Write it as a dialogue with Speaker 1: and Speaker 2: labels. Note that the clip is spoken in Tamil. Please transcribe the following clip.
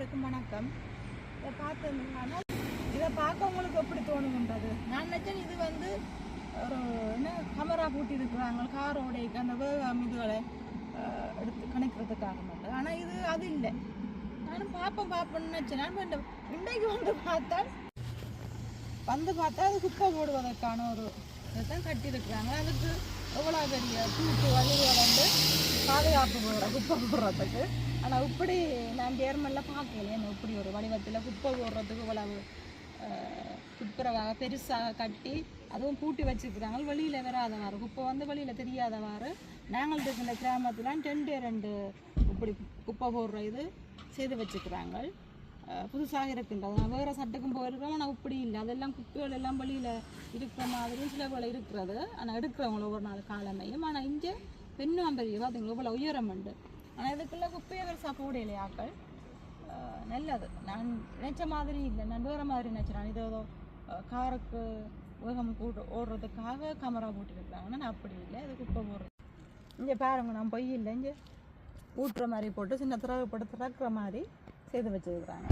Speaker 1: அனைவருக்கும் வணக்கம். இதை பார்த்தோம்னா இதை பார்க்க உங்களுக்கு எப்படி தோணுங்கன்றது நான் நினைச்சேன் இது வந்து ஒரு என்ன கமரா பூட்டி இருக்கிறாங்க காரோடைய அந்த வேகம் இதுகளை எடுத்து கணக்கிறதுக்காக மட்டும். ஆனால் இது அது இல்லை. நானும் பார்ப்பேன் பார்ப்பேன்னு நினச்சேன். நான் இந்த இன்றைக்கு வந்து பார்த்தா வந்து பார்த்தா அது குப்பை போடுவதற்கான ஒரு இதைத்தான் கட்டியிருக்கிறாங்க. அதுக்கு எவ்வளோ பெரிய தூக்கு வழிகள் பாதுகாப்பு போடுற குப்பை போடுறதுக்கு. ஆனால் இப்படி நான் ஜேர்மனில் பார்க்கல என்ன இப்படி ஒரு வடிவத்தில் குப்பை போடுறதுக்கு இவ்வளவு துப்புரவாக பெருசாக கட்டி அதுவும் பூட்டி வச்சுருக்குறாங்க. வெளியில் வராதவாறு குப்பை வந்து வெளியில் தெரியாதவாறு நாங்கள் இருக்கிற கிராமத்தில் ரெண்டு ரெண்டு இப்படி குப்பை போடுற இது செய்து வச்சுக்கிறாங்க புதுசாக இருக்கின்றது நான் வேறு சட்டுக்கும் போயிருக்கோம் ஆனால் இப்படி இல்லை. அதெல்லாம் குப்பைகள் எல்லாம் வெளியில் இருக்கிற மாதிரியும் சில வேலை இருக்கிறது. ஆனால் எடுக்கிறவங்கள ஒவ்வொரு நாள் காலமையும். ஆனால் இங்கே பெண்ணும் பெரிய பார்த்தீங்களா இவ்வளோ உயரம் உண்டு. ஆனால் இதுக்குள்ளே குப்பையை பெருசாக போடலையாக்கள் அஹ் நல்லது. நான் நினச்ச மாதிரி இல்லை. நான் வேறு மாதிரி நினச்சேன். நான் இது ஏதோ காருக்கு உலகம் கூட்டு ஓடுறதுக்காக கமரா போட்டுருக்குறாங்க நான் அப்படி இல்லை. இது குப்பை போடுறது. இங்கே பாருங்க நான் பொய் இல்லை இங்கே ஊட்டுற மாதிரி போட்டு சின்ன திறகு போட்டு திறக்கிற மாதிரி செய்து வச்சுருக்குறாங்க.